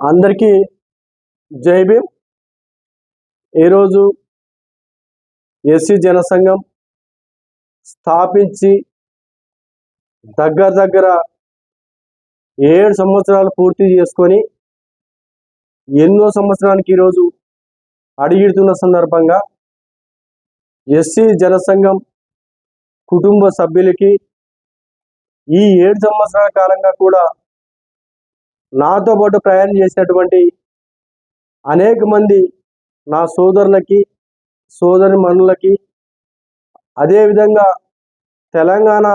అందరికీ జై భీమ్. ఈరోజు ఎస్సీ జనసంఘం స్థాపించి దగ్గర దగ్గర ఏడు సంవత్సరాలు పూర్తి చేసుకొని ఎన్నో సంవత్సరానికి ఈరోజు అడిగిడుతున్న సందర్భంగా ఎస్సీ జనసంఘం కుటుంబ సభ్యులకి ఈ ఏడు సంవత్సరాల కాలంగా కూడా నాతో పాటు ప్రయాణం చేసినటువంటి అనేక మంది నా సోదరులకి సోదరి మనులకి అదేవిధంగా తెలంగాణ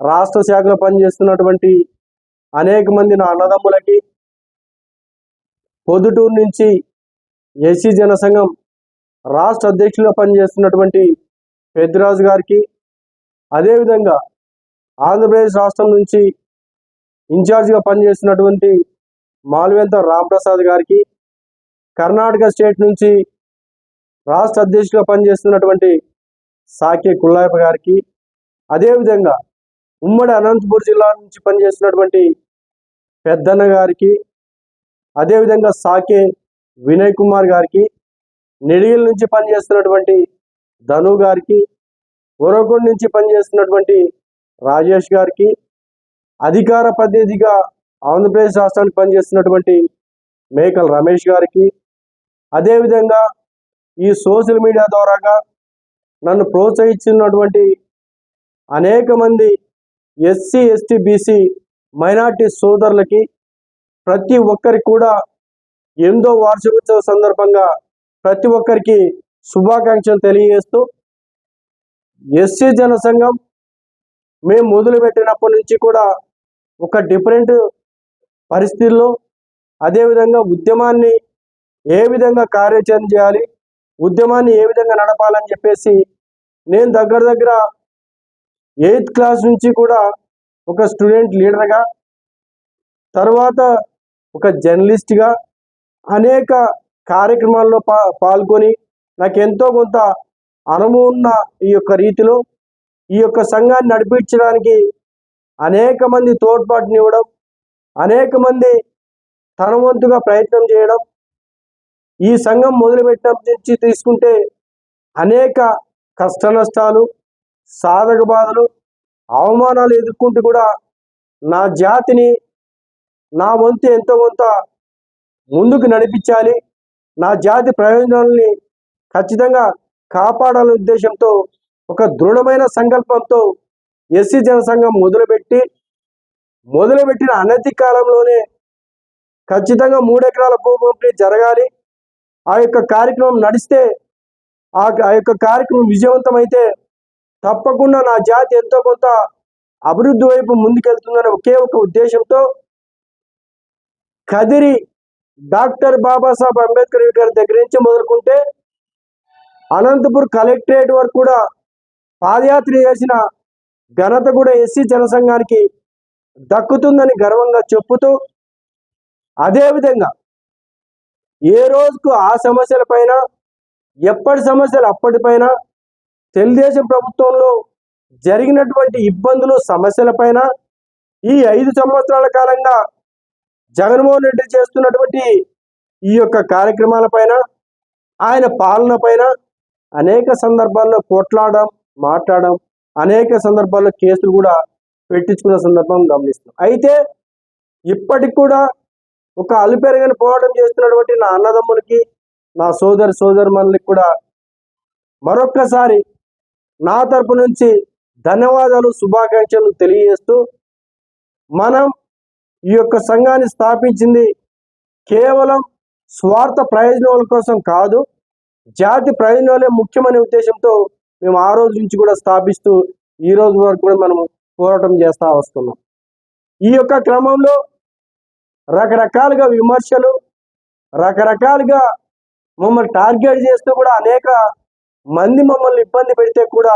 రాష్ట్ర శాఖలో పనిచేస్తున్నటువంటి అనేక మంది నా అన్నదమ్ములకి పొద్దుటూరు నుంచి ఎస్సీ జనసంఘం రాష్ట్ర అధ్యక్షులుగా పనిచేస్తున్నటువంటి పెద్దిరాజు గారికి అదేవిధంగా ఆంధ్రప్రదేశ్ రాష్ట్రం నుంచి ఇన్ఛార్జిగా పనిచేస్తున్నటువంటి మాల్వేంత రాంప్రసాద్ గారికి కర్ణాటక స్టేట్ నుంచి రాష్ట్ర అధ్యక్షుడిగా పనిచేస్తున్నటువంటి సాకే కుల్లాయప్ప గారికి అదేవిధంగా ఉమ్మడి అనంతపూర్ జిల్లా నుంచి పనిచేస్తున్నటువంటి పెద్దన్న గారికి అదేవిధంగా సాకే వినయ్ కుమార్ గారికి నిడిగిల నుంచి పనిచేస్తున్నటువంటి ధను గారికి ఒరకొండ నుంచి పనిచేస్తున్నటువంటి రాజేష్ గారికి అధికార ప్రతినిధిగా ఆంధ్రప్రదేశ్ రాష్ట్రానికి పనిచేస్తున్నటువంటి మేకల్ రమేష్ గారికి అదేవిధంగా ఈ సోషల్ మీడియా ద్వారాగా నన్ను ప్రోత్సహించినటువంటి అనేక మంది ఎస్సీ ఎస్టీ బీసీ మైనార్టీ సోదరులకి ప్రతి ఒక్కరికి కూడా ఎనిమిదో వార్షికోత్సవ సందర్భంగా ప్రతి ఒక్కరికి శుభాకాంక్షలు తెలియజేస్తూ ఎస్సీ జనసంఘం మేము మొదలుపెట్టినప్పటి నుంచి కూడా ఒక డిఫరెంట్ పరిస్థితుల్లో అదేవిధంగా ఉద్యమాన్ని ఏ విధంగా కార్యాచరణ చేయాలి ఉద్యమాన్ని ఏ విధంగా నడపాలని చెప్పేసి నేను దగ్గర దగ్గర ఎయిత్ క్లాస్ నుంచి కూడా ఒక స్టూడెంట్ లీడర్గా తర్వాత ఒక జర్నలిస్ట్గా అనేక కార్యక్రమాల్లో పా పాల్గొని నాకు ఎంతో కొంత అనుభవం ఉన్న ఈ యొక్క రీతిలో ఈ యొక్క సంఘాన్ని నడిపించడానికి అనేక మంది తోడ్పాటునివ్వడం అనేక మంది తన వంతుగా ప్రయత్నం చేయడం ఈ సంఘం మొదలుపెట్టినప్పటి నుంచి తీసుకుంటే అనేక కష్ట నష్టాలు సాధక బాధలు అవమానాలు ఎదుర్కొంటూ కూడా నా జాతిని నా వంతు ఎంతో కొంత ముందుకు నడిపించాలి. నా జాతి ప్రయోజనాలని ఖచ్చితంగా కాపాడాలనే ఉద్దేశంతో ఒక దృఢమైన సంకల్పంతో ఎస్సీ జనసంఘం మొదలుపెట్టి మొదలుపెట్టిన అనతి కాలంలోనే ఖచ్చితంగా మూడెకరాల భూ జరగాలి. ఆ యొక్క కార్యక్రమం నడిస్తే ఆ ఆ యొక్క కార్యక్రమం విజయవంతమైతే తప్పకుండా నా జాతి ఎంతో కొంత అభివృద్ధి వైపు ముందుకెళ్తుందనే ఒకే ఒక ఉద్దేశంతో కదిరి డాక్టర్ బాబాసాహెబ్ అంబేద్కర్ గారి దగ్గర నుంచి మొదలుకుంటే అనంతపూర్ కలెక్టరేట్ వరకు కూడా పాదయాత్ర చేసిన ఘనత కూడా ఎస్సీ జనసంఘానికి దక్కుతుందని గర్వంగా చెప్పుతూ అదేవిధంగా ఏ రోజుకు ఆ సమస్యల పైన ఎప్పటి సమస్యలు అప్పటిపైన తెలుగుదేశం ప్రభుత్వంలో జరిగినటువంటి ఇబ్బందులు సమస్యల పైన ఈ ఐదు సంవత్సరాల కాలంగా జగన్మోహన్ రెడ్డి చేస్తున్నటువంటి ఈ యొక్క కార్యక్రమాల పైన ఆయన పాలన పైన అనేక సందర్భాల్లో పోట్లాడడం మాట్లాడడం అనేక సందర్భాల్లో కేసులు కూడా పెట్టించుకున్న సందర్భం గమనిస్తాం అయితే ఇప్పటికి కూడా ఒక అలుపెరగని పోరాటం చేస్తున్నటువంటి నా అన్నదమ్ములకి నా సోదరి సోదరుమణులకి కూడా మరొక్కసారి నా తరపు నుంచి ధన్యవాదాలు శుభాకాంక్షలు తెలియజేస్తూ మనం ఈ యొక్క సంఘాన్ని స్థాపించింది కేవలం స్వార్థ ప్రయోజనాల కోసం కాదు జాతి ప్రయోజనాలే ముఖ్యమనే ఉద్దేశంతో మేము ఆ రోజు నుంచి కూడా స్థాపిస్తూ ఈ రోజు వరకు కూడా మనము పోరాటం చేస్తూ వస్తున్నాం. ఈ యొక్క క్రమంలో రకరకాలుగా విమర్శలు రకరకాలుగా మమ్మల్ని టార్గెట్ చేస్తూ కూడా అనేక మంది మమ్మల్ని ఇబ్బంది పెడితే కూడా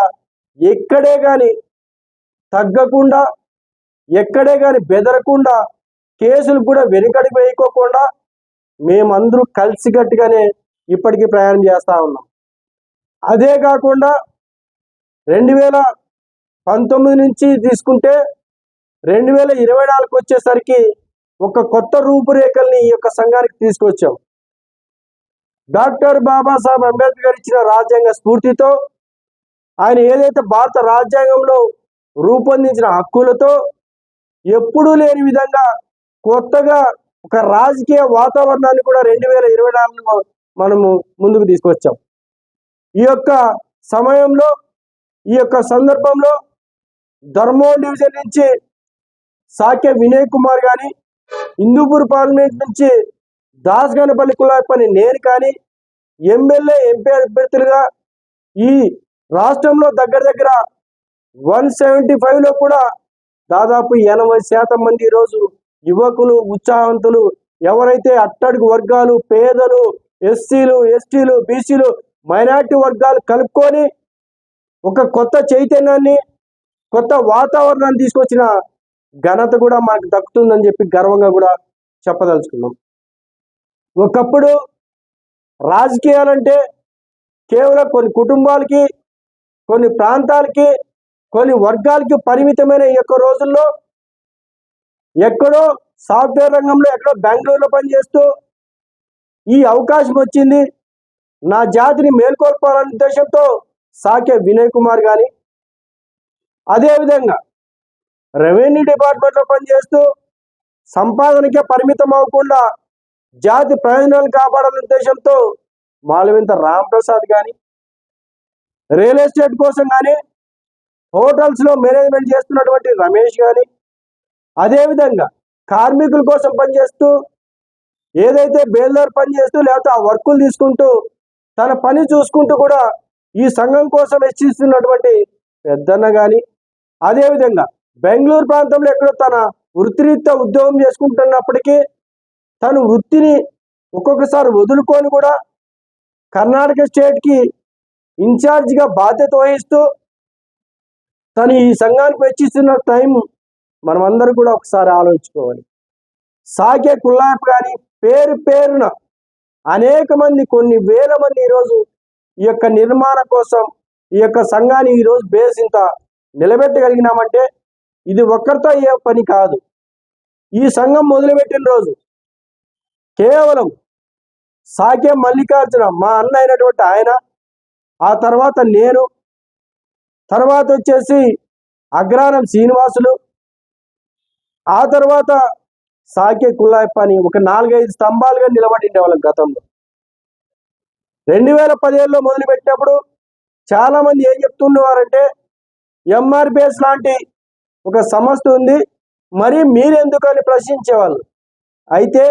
ఎక్కడే కానీ తగ్గకుండా ఎక్కడే కానీ బెదరకుండా కేసులు కూడా వెనుకడికి వేయకోకుండా మేమందరూ కలిసికట్టుగానే ఇప్పటికీ ప్రయాణం చేస్తూ ఉన్నాం. అదే కాకుండా రెండు వేల పంతొమ్మిది నుంచి తీసుకుంటే రెండు వేల ఇరవై నాలుగు వచ్చేసరికి ఒక కొత్త రూపురేఖల్ని ఈ యొక్క సంఘానికి తీసుకొచ్చాం. డాక్టర్ బాబాసాహెబ్ అంబేద్కర్ ఇచ్చిన రాజ్యాంగ స్ఫూర్తితో ఆయన ఏదైతే భారత రాజ్యాంగంలో రూపొందించిన హక్కులతో ఎప్పుడూ లేని విధంగా కొత్తగా ఒక రాజకీయ వాతావరణాన్ని కూడా రెండు వేల ఇరవై నాలుగులో మనము ముందుకు తీసుకొచ్చాం. ఈ యొక్క సమయంలో ఈ యొక్క సందర్భంలో ధర్మోన్ డివిజన్ నుంచి సాకే వినయ్ కుమార్ కానీ హిందూపూర్ పార్లమెంట్ నుంచి దాస్ గణపల్లి కులాపని నేను కానీ ఎమ్మెల్యే ఎంపీ అభ్యర్థులుగా ఈ రాష్ట్రంలో దగ్గర దగ్గర వన్ సెవెంటీ లో కూడా దాదాపు ఎనభై శాతం మంది ఈరోజు యువకులు ఉత్సాహవంతులు ఎవరైతే అట్టడుగు వర్గాలు పేదలు ఎస్సీలు ఎస్టీలు బీసీలు మైనార్టీ వర్గాలు కలుపుకొని ఒక కొత్త చైతన్యాన్ని కొత్త వాతావరణాన్ని తీసుకొచ్చిన ఘనత కూడా మాకు దక్కుతుందని చెప్పి గర్వంగా కూడా చెప్పదలుచుకున్నాం. ఒకప్పుడు రాజకీయాలంటే కేవలం కొన్ని కుటుంబాలకి కొన్ని ప్రాంతాలకి కొన్ని వర్గాలకి పరిమితమైన ఈ యొక్క రోజుల్లో ఎక్కడో సాఫ్ట్వేర్ రంగంలో ఎక్కడో బెంగళూరులో పనిచేస్తూ ఈ అవకాశం వచ్చింది. నా జాతిని మేల్కొల్పాలనే ఉద్దేశంతో సాకే వినయ్ కుమార్ కానీ అదేవిధంగా రెవెన్యూ డిపార్ట్మెంట్లో పనిచేస్తూ సంపాదనకే పరిమితం అవ్వకుండా జాతి ప్రయోజనాలు కాపాడాలనే ఉద్దేశంతో మాలవింత రామ్ ప్రసాద్ కానీ రియల్ ఎస్టేట్ కోసం కానీ హోటల్స్లో మేనేజ్మెంట్ చేస్తున్నటువంటి రమేష్ కానీ అదేవిధంగా కార్మికుల కోసం పనిచేస్తూ ఏదైతే బేల్దార్ పని చేస్తూ లేకపోతే ఆ వర్కులు తీసుకుంటూ తన పని చూసుకుంటూ కూడా ఈ సంఘం కోసం హెచ్చిస్తున్నటువంటి పెద్దన్న కానీ అదేవిధంగా బెంగళూరు ప్రాంతంలో ఎక్కడో తన వృత్తిరీత్యా ఉద్యోగం చేసుకుంటున్నప్పటికీ తను వృత్తిని ఒక్కొక్కసారి వదులుకొని కూడా కర్ణాటక స్టేట్కి ఇన్ఛార్జిగా బాధ్యత వహిస్తూ తను ఈ సంఘానికి వెచ్చిస్తున్న టైం మనమందరం కూడా ఒకసారి ఆలోచించుకోవాలి. సాకే కుల్లాప్ కానీ పేరు పేరున అనేక మంది కొన్ని వేల మంది ఈరోజు ఈ యొక్క నిర్మాణం కోసం ఈ యొక్క సంఘాన్ని ఈరోజు బేస్ ఇంత నిలబెట్టగలిగినామంటే ఇది ఒక్కరితో అయ్యే పని కాదు. ఈ సంఘం మొదలుపెట్టిన రోజు కేవలం సాకే మల్లికార్జున మా అన్న అయినటువంటి ఆయన ఆ తర్వాత నేను తర్వాత వచ్చేసి అగ్రానం శ్రీనివాసులు ఆ తర్వాత సాకే కుల్లాయప్ప అని ఒక నాలుగైదు స్తంభాలుగా నిలబడిండే వాళ్ళం గతంలో. రెండు వేల పదిహేడులో మొదలుపెట్టినప్పుడు చాలా మంది ఏం చెప్తుండేవారంటే ఎంఆర్పిఎస్ లాంటి ఒక సంస్థ ఉంది. మరి మీరెందుకు అని ప్రశ్నించేవాళ్ళు? అయితే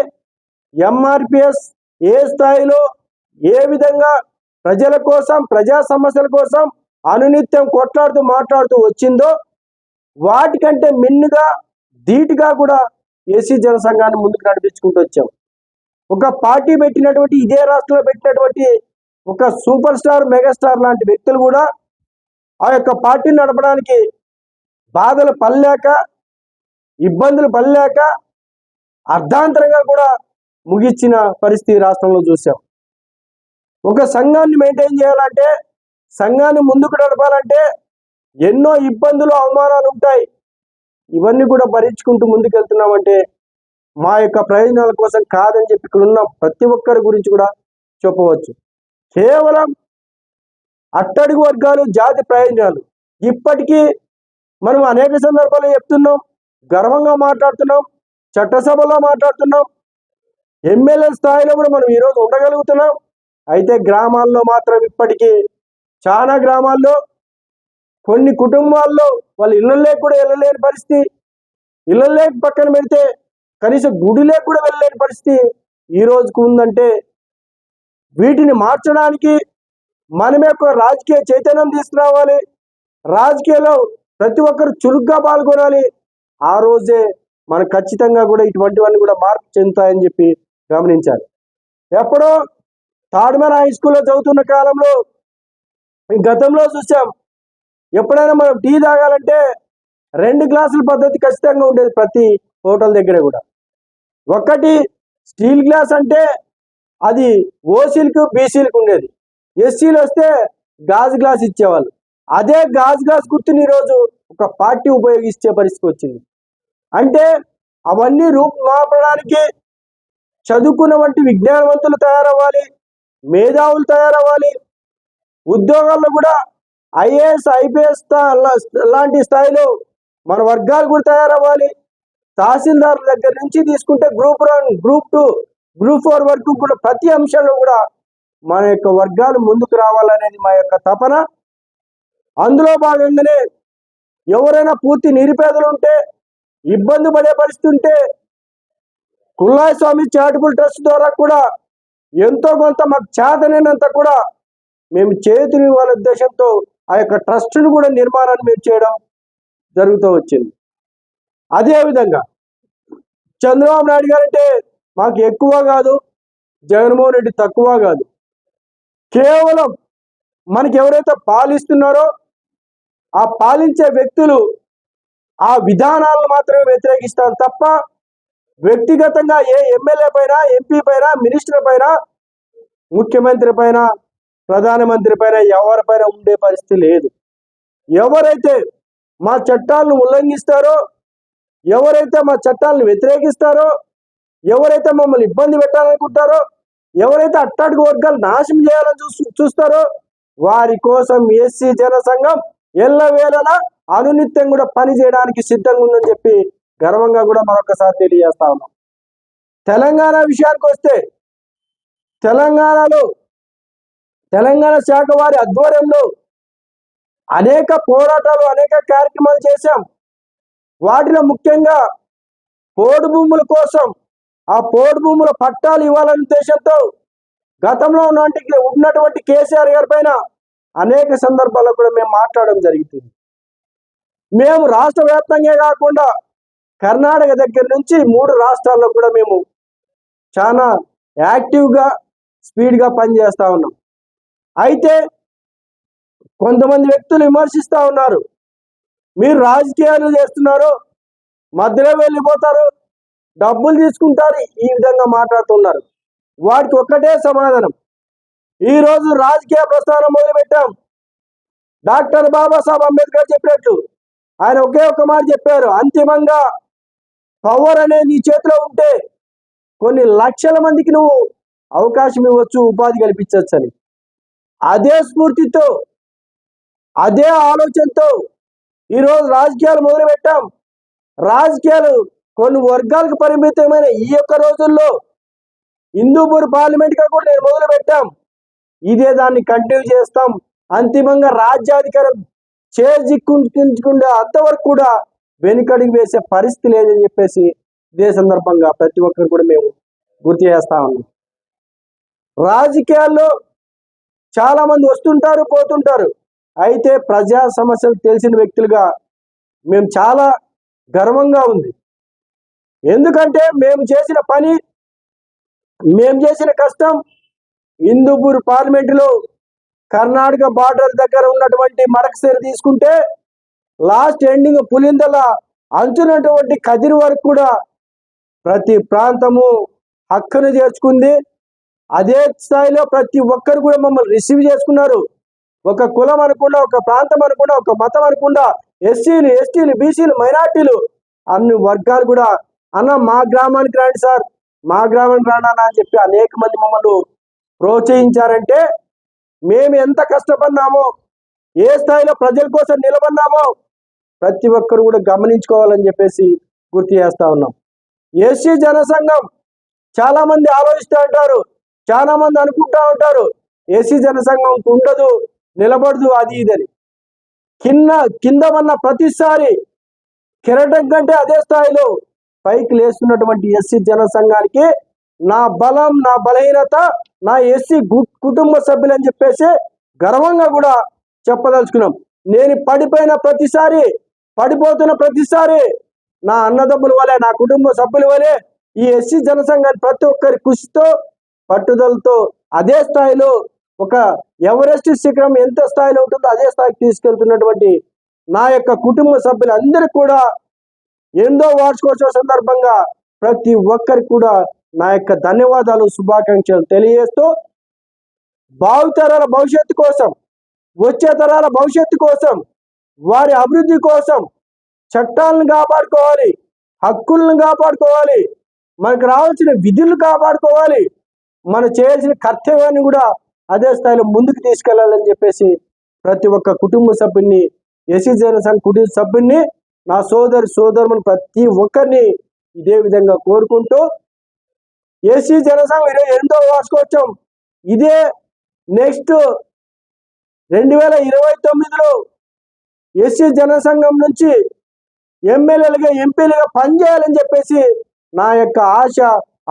ఎంఆర్పిఎస్ ఏ స్థాయిలో ఏ విధంగా ప్రజల కోసం ప్రజా సమస్యల కోసం అనునిత్యం కొట్లాడుతూ మాట్లాడుతూ వచ్చిందో వాటికంటే మిన్నుగా ధీటుగా కూడా ఏసీ జనసంఘాన్ని ముందుకు నడిపించుకుంటూ వచ్చాం. ఒక పార్టీ పెట్టినటువంటి ఇదే రాష్ట్రంలో పెట్టినటువంటి ఒక సూపర్ స్టార్ మెగాస్టార్ లాంటి వ్యక్తులు కూడా ఆ యొక్క పార్టీని నడపడానికి బాధలు పడలేక ఇబ్బందులు పడలేక అర్ధాంతరంగా కూడా ముగిచ్చిన పరిస్థితి రాష్ట్రంలో చూసాం. ఒక సంఘాన్ని మెయింటైన్ చేయాలంటే సంఘాన్ని ముందుకు నడపాలంటే ఎన్నో ఇబ్బందులు అవమానాలు ఉంటాయి. ఇవన్నీ కూడా భరించుకుంటూ ముందుకెళ్తున్నామంటే మా యొక్క ప్రయోజనాల కోసం కాదని చెప్పి ఇక్కడ ఉన్న ప్రతి ఒక్కరి గురించి కూడా చెప్పవచ్చు. కేవలం అట్టడుగు వర్గాలు జాతి ప్రయోజనాలు. ఇప్పటికీ మనం అనేక సందర్భాలు చెప్తున్నాం గర్వంగా మాట్లాడుతున్నాం చట్టసభలో మాట్లాడుతున్నాం. ఎమ్మెల్యే స్థాయిలో కూడా మనం ఈరోజు ఉండగలుగుతున్నాం. అయితే గ్రామాల్లో మాత్రం ఇప్పటికీ చాలా గ్రామాల్లో కొన్ని కుటుంబాల్లో వాళ్ళు ఇళ్ళలేక కూడా వెళ్ళలేని పరిస్థితి. ఇళ్ళలేక పక్కన పెడితే కనీసం గుడిలేక కూడా వెళ్ళలేని పరిస్థితి ఈ రోజుకు ఉందంటే వీటిని మార్చడానికి మనమే ఒక రాజకీయ చైతన్యం తీసుకురావాలి. రాజకీయాల్లో ప్రతి ఒక్కరు చురుగ్గా పాల్గొనాలి. ఆ రోజే మనం ఖచ్చితంగా కూడా ఇటువంటివన్నీ కూడా మార్పు చెందుతాయని చెప్పి గమనించాలి ఎప్పుడో తాడుమేర హై స్కూల్లో చదువుతున్న కాలంలో గతంలో చూసాం. ఎప్పుడైనా మనం టీ తాగాలంటే రెండు గ్లాసుల పద్ధతి ఖచ్చితంగా ఉండేది ప్రతి హోటల్ దగ్గర కూడా. ఒకటి స్టీల్ గ్లాస్ అంటే అది ఓసీలకు బీసీలకు ఉండేది. ఎస్సీలు వస్తే గాజు గ్లాస్ ఇచ్చేవాళ్ళు. అదే గాజు గ్లాస్ గుర్తుని ఈరోజు ఒక పార్టీ ఉపయోగించే పరిస్థితి వచ్చింది. అంటే అవన్నీ రూపుమాపడానికి చదువుకున్న వంటి విజ్ఞానవంతులు తయారవ్వాలి మేధావులు తయారవ్వాలి. ఉద్యోగాల్లో కూడా ఐఏఎస్ ఐపీఎస్ లాంటి స్థాయిలో మన వర్గాలు కూడా తయారవ్వాలి. తహసీల్దార్ దగ్గర నుంచి తీసుకుంటే group one group two group four వరకు కూడా ప్రతి అంశంలో కూడా మన యొక్క వర్గాలు ముందుకు రావాలనేది మా యొక్క తపన. అందులో భాగంగానే ఎవరైనా పూర్తి నిరుపేదలు ఉంటే ఇబ్బంది పడే పరిస్థితి ఉంటే కుల్లాయ స్వామి చారిటబుల్ ట్రస్ట్ ద్వారా కూడా ఎంతో కొంత మాకు చేతనైనంత కూడా మేము చేతులు ఇవ్వాల ఉద్దేశంతో ఆ యొక్క ట్రస్ట్ను కూడా నిర్మాణాన్ని మేము చేయడం జరుగుతూ వచ్చింది. అదేవిధంగా చంద్రబాబు నాయుడు గారు అంటే మాకు ఎక్కువ కాదు జగన్మోహన్ రెడ్డి తక్కువ కాదు. కేవలం మనకి ఎవరైతే పాలిస్తున్నారో ఆ పాలించే వ్యక్తులు ఆ విధానాలను మాత్రమే వ్యతిరేకిస్తారు తప్ప వ్యక్తిగతంగా ఏ ఎమ్మెల్యే పైన ఎంపీ పైన మినిస్టర్ పైన ముఖ్యమంత్రి పైన ప్రధానమంత్రి పైన ఎవరిపైన ఉండే పరిస్థితి లేదు. ఎవరైతే మా చట్టాలను ఉల్లంఘిస్తారో ఎవరైతే మా చట్టాలను వ్యతిరేకిస్తారో ఎవరైతే మమ్మల్ని ఇబ్బంది పెట్టాలనుకుంటారో ఎవరైతే అట్టాడుగు వర్గాలు నాశనం చేయాలని చూ చూస్తారో వారి కోసం ఎస్సీ జనసంఘం ఎల్లవేళలా అనునిత్యం కూడా పని చేయడానికి సిద్ధంగా ఉందని చెప్పి గర్వంగా కూడా మరొకసారి తెలియజేస్తా ఉన్నాం. తెలంగాణ విషయానికి వస్తే తెలంగాణలో తెలంగాణ శాఖ వారి ఆధ్వర్యంలో అనేక పోరాటాలు అనేక కార్యక్రమాలు చేశాం. వాటిలో ముఖ్యంగా పోడు భూముల కోసం ఆ పోడు భూముల పట్టాలు ఇవ్వాలనే ఉద్దేశంతో గతంలో ఉన్నటువంటి ఉన్నటువంటి కేసీఆర్ గారి పైన అనేక సందర్భాల్లో కూడా మేము మాట్లాడడం జరుగుతుంది. మేము రాష్ట్ర వ్యాప్తంగా కాకుండా కర్ణాటక దగ్గర నుంచి మూడు రాష్ట్రాల్లో కూడా మేము చాలా యాక్టివ్గా స్పీడ్గా పనిచేస్తూ ఉన్నాం. అయితే కొంతమంది వ్యక్తులు విమర్శిస్తూ ఉన్నారు. మీరు రాజకీయాలు చేస్తున్నారు మధ్యలో వెళ్ళిపోతారు డబ్బులు తీసుకుంటారు ఈ విధంగా మాట్లాడుతున్నారు. వాటికి ఒక్కటే సమాధానం. ఈ రోజు రాజకీయ ప్రస్థానం మొదలుపెట్టాం. డాక్టర్ బాబాసాహెబ్ అంబేద్కర్ చెప్పినట్లు ఆయన ఒకే ఒక్క మాట చెప్పారు. అంతిమంగా పవర్ అనేది నీ చేతిలో ఉంటే కొన్ని లక్షల మందికి నువ్వు అవకాశం ఇవ్వచ్చు ఉపాధి కల్పించవచ్చు అని అదే స్ఫూర్తితో అదే ఆలోచనతో ఈరోజు రాజకీయాలు మొదలుపెట్టాం. రాజకీయాలు కొన్ని వర్గాలకు పరిమితమైన ఈ యొక్క రోజుల్లో హిందూపూర్ పార్లమెంట్గా కూడా నేను మొదలు పెట్టాం ఇదే దాన్ని కంటిన్యూ చేస్తాం. అంతిమంగా రాజ్యాధికారం చేజిక్కుంచుకుంటే అంతవరకు కూడా వెనుకడికి వేసే పరిస్థితి లేదని చెప్పేసి ఇదే సందర్భంగా ప్రతి ఒక్కరు కూడా మేము గుర్తు చేస్తా ఉన్నాం. రాజకీయాల్లో చాలా మంది వస్తుంటారు పోతుంటారు. అయితే ప్రజా సమస్యలు తెలిసిన వ్యక్తులుగా మేము చాలా గర్వంగా ఉంది. ఎందుకంటే మేము చేసిన పని మేము చేసిన కష్టం హిందూపూర్ పార్లమెంటులో కర్ణాటక బార్డర్ దగ్గర ఉన్నటువంటి మడకసేరు తీసుకుంటే లాస్ట్ ఎండింగ్ పులిందల అంచున్నటువంటి కదిరి వరకు కూడా ప్రతి ప్రాంతము హక్కును చేర్చుకుంది. అదే స్థాయిలో ప్రతి ఒక్కరు కూడా మమ్మల్ని రిసీవ్ చేసుకున్నారు. ఒక కులం అనుకుండా ఒక ప్రాంతం అనకుండా ఒక మతం అనకుండా ఎస్సీలు ఎస్టీలు బీసీలు మైనార్టీలు అన్ని వర్గాలు కూడా అన్న మా గ్రామానికి రాండి సార్. మా గ్రామానికి రానా అని చెప్పి అనేక మంది మమ్మల్ని ప్రోత్సహించారంటే మేము ఎంత కష్టపడినామో ఏ స్థాయిలో ప్రజల కోసం నిలబడినామో ప్రతి ఒక్కరు కూడా గమనించుకోవాలని చెప్పేసి గుర్తు చేస్తా ఉన్నాం. ఎస్సీ జనసంఘం చాలా మంది ఆలోచిస్తూ ఉంటారు చాలా మంది అనుకుంటా ఉంటారు ఎస్సీ జనసంఘం ఉండదు నిలబడదు అది ఇదని కింద కింద ఉన్న ప్రతిసారి కిరటం కంటే అదే స్థాయిలో పైకి లేస్తున్నటువంటి ఎస్సీ జనసంఘానికి నా బలం నా బలహీనత నా ఎస్సీ కుటుంబ సభ్యులు అని చెప్పేసి గర్వంగా కూడా చెప్పదలుచుకున్నాం. నేను పడిపోయిన ప్రతిసారి పడిపోతున్న ప్రతిసారి నా అన్నదమ్ముల వలె నా కుటుంబ సభ్యుల వలె ఈ ఎస్సీ జనసంఘాన్ని ప్రతి ఒక్కరి కృషితో పట్టుదలతో అదే స్థాయిలో ఒక ఎవరెస్ట్ శిఖరం ఎంత స్థాయిలో ఉంటుందో అదే స్థాయికి తీసుకెళ్తున్నటువంటి నా యొక్క కుటుంబ సభ్యులందరికీ కూడా ఎనిమిదో వార్షికోత్సవ సందర్భంగా ప్రతి ఒక్కరికి కూడా నా యొక్క ధన్యవాదాలు శుభాకాంక్షలు తెలియజేస్తూ భావితరాల భవిష్యత్తు కోసం వచ్చే తరాల భవిష్యత్తు కోసం వారి అభివృద్ధి కోసం చట్టాలను కాపాడుకోవాలి హక్కులను కాపాడుకోవాలి మనకు రావాల్సిన విధులు కాపాడుకోవాలి మనం చేయాల్సిన కర్తవ్యాన్ని కూడా అదే స్థాయిలో ముందుకు తీసుకెళ్ళాలని చెప్పేసి ప్రతి ఒక్క కుటుంబ సభ్యుని ఎస్సీ జనసంఘ కుటుంబ సభ్యుని నా సోదరి సోదరుని ప్రతి ఒక్కరిని ఇదే విధంగా కోరుకుంటూ ఏసీ జనసంఘం ఇరవై ఎనిమిదో వార్షికోత్సవం. ఇదే నెక్స్ట్ రెండు వేల ఇరవై తొమ్మిదిలో ఎస్సీ జనసంఘం నుంచి ఎమ్మెల్యేలుగా ఎంపీలుగా పనిచేయాలని చెప్పేసి నా యొక్క ఆశ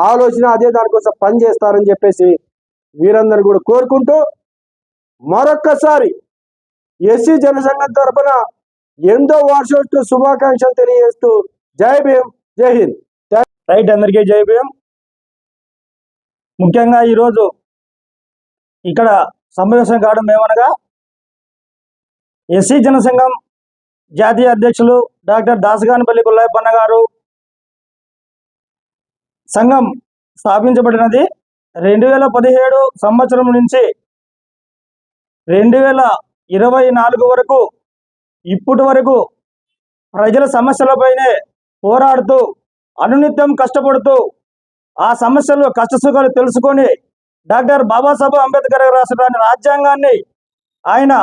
ఆలోచన అదే దానికోసం పనిచేస్తారని చెప్పేసి వీరందరూ కూడా కోరుకుంటూ మరొక్కసారి ఎస్సీ జనసంఘం తరపున ఎంతో వార్షోత్సవ శుభాకాంక్షలు తెలియజేస్తూ జై భీమ్ జై హింద్. రైట్ అందరికీ జై భీమ్. ముఖ్యంగా ఈరోజు ఇక్కడ సమావేశం కావడం ఏమనగా ఎస్సీ జనసంఘం జాతీయ అధ్యక్షులు డాక్టర్ దాసగానపల్లి పుల్లయ్యప్పన్న గారు సంఘం స్థాపించబడినది రెండు వేల పదిహేడు సంవత్సరం నుంచి రెండు వేల ఇరవై నాలుగు వరకు ఇప్పటి వరకు ప్రజల సమస్యలపైనే పోరాడుతూ అనునిత్యం కష్టపడుతూ ఆ సమస్యలు కష్టసుఖాలు తెలుసుకొని డాక్టర్ బాబాసాహెబ్ అంబేద్కర్ రాసిన రాజ్యాంగాన్ని ఆయన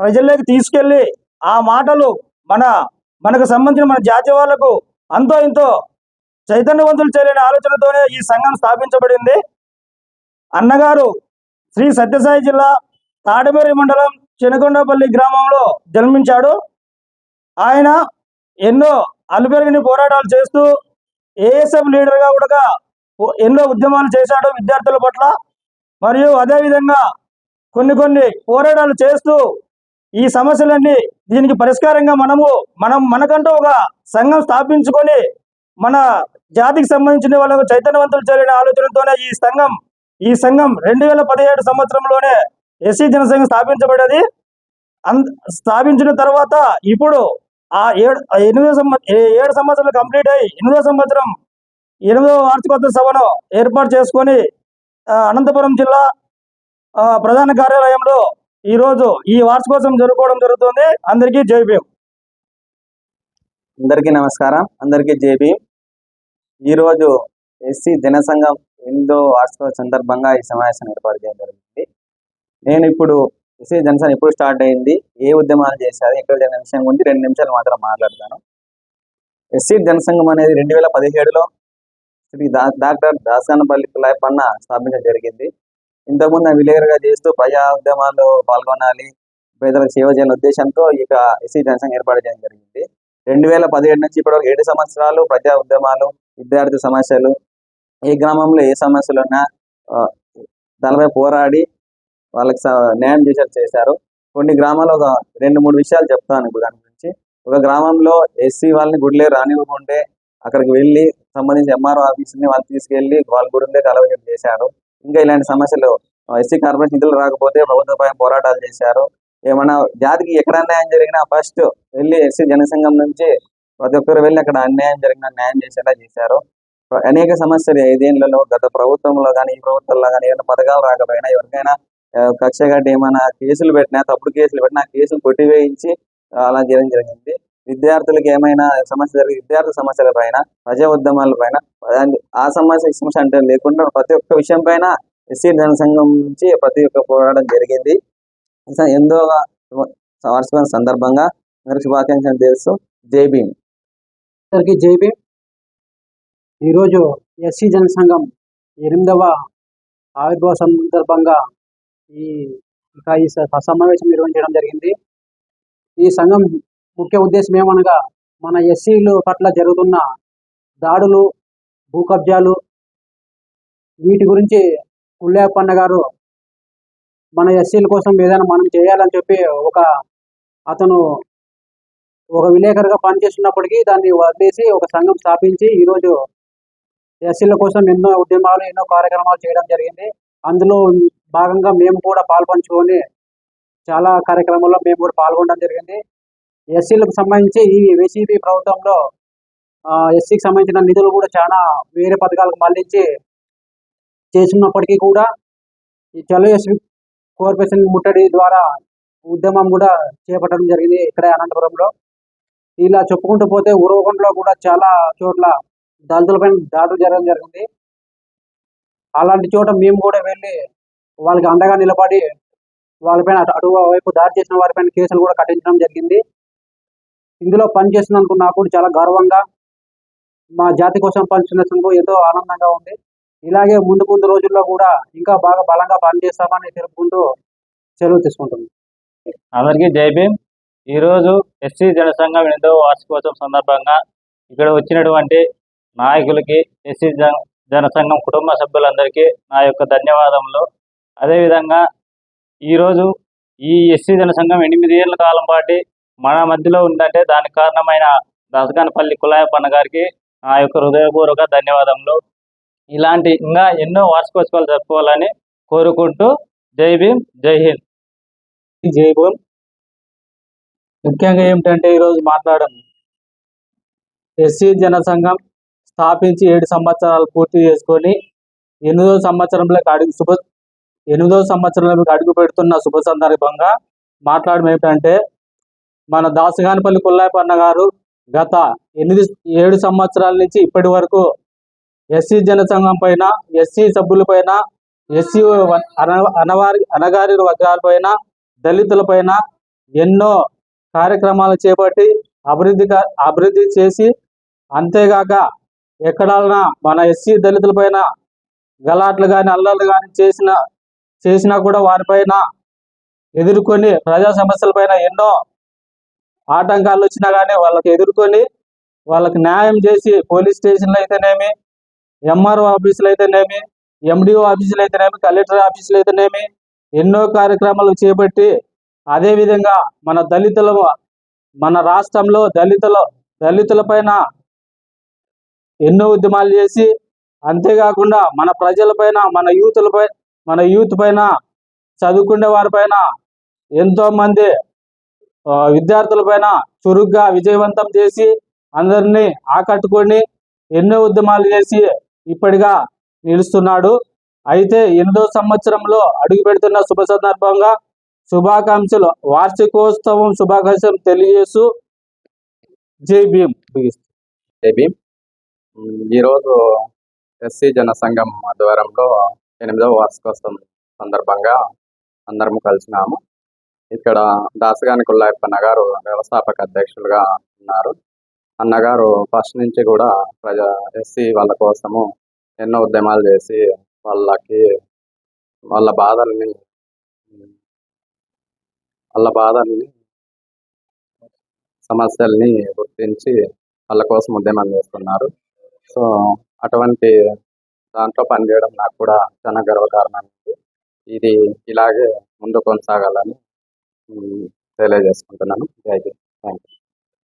ప్రజల్లోకి తీసుకెళ్ళి ఆ మాటలు మన మనకు సంబంధించిన మన జాతి వాళ్ళకు అంతో ఇంతో చైతన్యవంతులు చేయలేని ఆలోచనతోనే ఈ సంఘం స్థాపించబడింది. అన్నగారు శ్రీ సత్యసాయి జిల్లా తాడమేరి మండలం చెనకొండపల్లి గ్రామంలో జన్మించాడు. ఆయన ఎన్నో అలుపెరిగిన పోరాటాలు చేస్తూ ఏఎస్ఎఫ్ లీడర్గా కూడా ఎన్నో ఉద్యమాలు చేశాడు విద్యార్థుల పట్ల. మరియు అదేవిధంగా కొన్ని కొన్ని పోరాటాలు చేస్తూ ఈ సమస్యలన్నీ దీనికి పరిష్కారంగా మనము మనం మనకంటూ ఒక సంఘం స్థాపించుకొని మన జాతికి సంబంధించిన వాళ్ళకు చైతన్యవంతులు చేరిన ఆలోచనతోనే ఈ సంఘం ఈ సంఘం రెండు వేల పదిహేడు సంవత్సరంలోనే ఎస్సీ జనసంఘం స్థాపించబడ్డది స్థాపించిన తర్వాత ఇప్పుడు ఆ ఏడు ఎనిమిదో ఏడు సంవత్సరాలు కంప్లీట్ అయ్యి ఎనిమిదో సంవత్సరం ఎనిమిదో వార్షికోత్సవ సభను ఏర్పాటు చేసుకొని అనంతపురం జిల్లా ఆ, ప్రధాన కార్యాలయంలో ఈరోజు ఈ వార్షికోత్సవం జరుపుకోవడం జరుగుతుంది. అందరికీ జై భీమ్. అందరికీ నమస్కారం. అందరికీ జేబీ ఈరోజు ఎస్సీ జనసంఘం ఎనిమిదో వార్షిక సందర్భంగా ఈ సమావేశం ఏర్పాటు చేయడం జరిగింది. నేను ఇప్పుడు ఎస్ఏ జన్సన్ ఎప్పుడు స్టార్ట్ అయింది ఏ ఉద్యమాలు చేశారు ఎక్కడ జరిగిన విషయం గురించి రెండు నిమిషాలు మాత్రం మాట్లాడతాను. ఎస్సీ జనసంఘం అనేది రెండు వేల పదిహేడులో శ్రీ దా డాక్టర్ దాసానపల్లి పుల్లాయపన్న స్థాపించడం జరిగింది. ఇంతకుముందు విలేకరుగా చేస్తూ ప్రజా ఉద్యమాల్లో పాల్గొనాలి పేదలకు సేవ చేయాలని ఉద్దేశంతో ఇక ఎస్సీ జనసంఘం ఏర్పాటు చేయడం జరిగింది. రెండు వేల పదిహేడు నుంచి ఇప్పటివరకు ఏడు సంవత్సరాలు ప్రజా ఉద్యమాలు విద్యార్థి సమస్యలు ఏ గ్రామంలో ఏ సమస్యలు ఉన్నా దానిపై పోరాడి వాళ్ళకి న్యాయం చేసేది చేశారు. కొన్ని గ్రామాల్లో ఒక రెండు మూడు విషయాలు చెప్తాను ఇప్పుడు దాని గురించి. ఒక గ్రామంలో ఎస్సీ వాళ్ళని గుడిలే రానివ్వకుంటే అక్కడికి వెళ్ళి సంబంధించి ఎంఆర్ఓ ఆఫీస్ని వాళ్ళు తీసుకెళ్ళి వాళ్ళ గుడిలే కలవడం చేశారు. ఇంకా ఇలాంటి సమస్యలు ఎస్సీ కార్పొరేషన్ నిధులు రాకపోతే ప్రభుత్వపై పోరాటాలు చేశారు. ఏమన్నా జాతికి ఎక్కడ అన్యాయం జరిగినా ఫస్ట్ వెళ్ళి ఎస్సీ జనసంఘం నుంచి ప్రతి ఒక్కరు వెళ్ళి అక్కడ అన్యాయం జరిగిన న్యాయం చేసేలా చేశారు. అనేక సమస్యలు ఐదేళ్ళలో గత ప్రభుత్వంలో కానీ ఈ ప్రభుత్వంలో కానీ ఏమైనా పథకాలు రాకపోయినా ఎవరికైనా కక్ష కట్టి ఏమైనా కేసులు పెట్టినా తప్పుడు కేసులు పెట్టినా ఆ కేసులు కొట్టివేయించి అలా చేయడం జరిగింది. విద్యార్థులకు ఏమైనా సమస్య జరిగి విద్యార్థుల సమస్యల పైన ప్రజా ఉద్యమాల పైన ఆ- సమస్య ఈ సమస్య అంటే లేకుండా ప్రతి ఒక్క విషయం పైన ఎస్సీ జనసంఘం నుంచి ప్రతి ఒక్క పోరాటం జరిగింది. ఎందో ఎంతో వార్షిక సందర్భంగా మీరు శుభాకాంక్షలు తెలుసు జై భీమ్. అందరికీ భీమ్. ఈరోజు ఎస్సీ జనసంఘం ఎనిమిదవ ఆవిర్భావ సందర్భంగా ఈ ఇంకా ఈ స- సమావేశం నిర్వహించడం జరిగింది. ఈ సంఘం ముఖ్య ఉద్దేశం ఏమనగా మన ఎస్సీలు పట్ల జరుగుతున్న దాడులు భూ కబ్జాలు వీటి గురించి కుల్లేపన్న గారు మన ఎస్సీల కోసం ఏదైనా మనం చేయాలని చెప్పి ఒక అతను ఒక విలేకరుగా పనిచేస్తున్నప్పటికీ దాన్ని వదిలేసి ఒక సంఘం స్థాపించి ఈరోజు ఎస్సీల కోసం ఎన్నో ఉద్యమాలు ఎన్నో కార్యక్రమాలు చేయడం జరిగింది. అందులో భాగంగా మేము కూడా పాల్పంచుకొని చాలా కార్యక్రమాల్లో మేము కూడా పాల్గొనడం జరిగింది. ఎస్సీలకు సంబంధించి ఈ వైసీపీ ప్రభుత్వంలో ఎస్సీకి సంబంధించిన నిధులు కూడా చాలా వేరే పథకాలకు మళ్ళించి చేసినప్పటికీ కూడా ఈ చలో ఎస్సీ కార్పొరేషన్ ముట్టడి ద్వారా ఉద్యమం కూడా చేపట్టడం జరిగింది ఇక్కడే అనంతపురంలో. ఇలా చెప్పుకుంటూ పోతే ఉరవకొండలో కూడా చాలా చోట్ల దళితులపైన దాడులు జరగడం జరిగింది. అలాంటి చోట మేము కూడా వెళ్ళి వాళ్ళకి అండగా నిలబడి వాళ్ళపైన అటు వైపు దాడి చేసిన వారిపైన కేసులు కూడా కట్టించడం జరిగింది. ఇందులో పనిచేస్తున్నందుకు నాకు చాలా గర్వంగా మా జాతి కోసం పనిచేసినందుకు ఎంతో ఆనందంగా ఉంది. ఇలాగే ముందు ముందు రోజుల్లో కూడా ఇంకా బాగా బలంగా పనిచేస్తామని తెలుపుకుంటూ సెలవు తీసుకుంటున్నాను అందరికీ జై భీమ్. ఈరోజు ఎస్సీ జనసంఘం ఎనిమిదవ వార్షికోత్సవం సందర్భంగా ఇక్కడ వచ్చినటువంటి నాయకులకి ఎస్సీ జన జనసంఘం కుటుంబ సభ్యులందరికీ నా యొక్క ధన్యవాదములు. అదేవిధంగా ఈరోజు ఈ ఎస్సీ జనసంఘం ఎనిమిది ఏళ్ళ కాలం పాటి మన మధ్యలో ఉందంటే దానికి కారణమైన దసగానపల్లి కులాయప్పన్న గారికి నా యొక్క హృదయపూర్వక ధన్యవాదములు. ఇలాంటి ఇంకా ఎన్నో వార్షికోత్సవాలు జరుపుకోవాలని కోరుకుంటూ జై భీమ్ జై హింద్. జై భీమ్. ముఖ్యంగా ఏమిటంటే ఈరోజు మాట్లాడడం. ఎస్సీ జనసంఘం స్థాపించి ఏడు సంవత్సరాలు పూర్తి చేసుకొని ఎనిమిదో సంవత్సరంలోకి అడుగు శుభ ఎనిమిదో సంవత్సరంలోకి అడుగు పెడుతున్న శుభ సందర్భంగా మాట్లాడడం ఏమిటంటే మన దాసగానపల్లి పుల్లాయపన్న గారు గత ఎనిమిది ఏడు సంవత్సరాల నుంచి ఇప్పటి వరకు ఎస్సీ జనసంఘం పైన ఎస్సీ సభ్యుల పైన ఎస్సీ అనవారి అనగారి వర్గాల పైన దళితుల పైన ఎన్నో కార్యక్రమాలు చేపట్టి అభివృద్ధి అభివృద్ధి చేసి అంతేగాక ఎక్కడాలన్నా మన ఎస్సీ దళితుల పైన గలాట్లు కానీ అల్లర్లు కానీ చేసిన చేసినా కూడా వారిపైన ఎదుర్కొని ప్రజా సమస్యల పైన ఎన్నో ఆటంకాలు వచ్చినా కానీ వాళ్ళకి ఎదుర్కొని వాళ్ళకి న్యాయం చేసి పోలీస్ స్టేషన్లో అయితేనేమి ఎంఆర్ఓ ఆఫీసులు అయితేనేమి ఎండిఓ ఆఫీసులు అయితేనేమి కలెక్టర్ ఆఫీసులు అయితేనేమి ఎన్నో కార్యక్రమాలు చేపట్టి అదేవిధంగా మన దళితుల మన రాష్ట్రంలో దళితుల దళితుల పైన ఎన్నో ఉద్యమాలు చేసి అంతేకాకుండా మన ప్రజలపైన మన యూతులపై మన యూత్ పైన చదువుకునే వారిపైన ఎంతో మంది విద్యార్థుల విద్యార్థులపైన చురుగ్గా విజయవంతం చేసి అందరినీ ఆకట్టుకొని ఎన్నో ఉద్యమాలు చేసి ఇప్పటిగా నిలుస్తున్నాడు. అయితే ఎనిమిదో సంవత్సరంలో అడుగు పెడుతున్న శుభ సందర్భంగా శుభాకాంక్షలు. వార్షికోత్సవం శుభాకాంక్షలు తెలియజేస్తూ జై భీమ్. జై భీమ్. ఈరోజు ఎస్సీ జనసంఘం ఆధ్వర్యంలో ఎనిమిదవ వార్షికోత్సవం సందర్భంగా అందరము కలిసినాము. ఇక్కడ దాసగాని కుల్లాయప్పన్న గారు వ్యవస్థాపక అధ్యక్షులుగా ఉన్నారు. అన్నగారు ఫస్ట్ నుంచి కూడా ప్రజా ఎస్సీ వాళ్ళ కోసము ఎన్నో ఉద్యమాలు చేసి వాళ్ళకి వాళ్ళ బాధల్ని వాళ్ళ బాధల్ని సమస్యల్ని గుర్తించి వాళ్ళ కోసం ఉద్యమం చేస్తున్నారు. సో అటువంటి దాంట్లో పనిచేయడం నాకు కూడా చాలా గర్వకారణమైంది. ఇది ఇలాగే ముందు కొనసాగాలని తెలియజేసుకుంటున్నాను. జై థ్యాంక్ యూ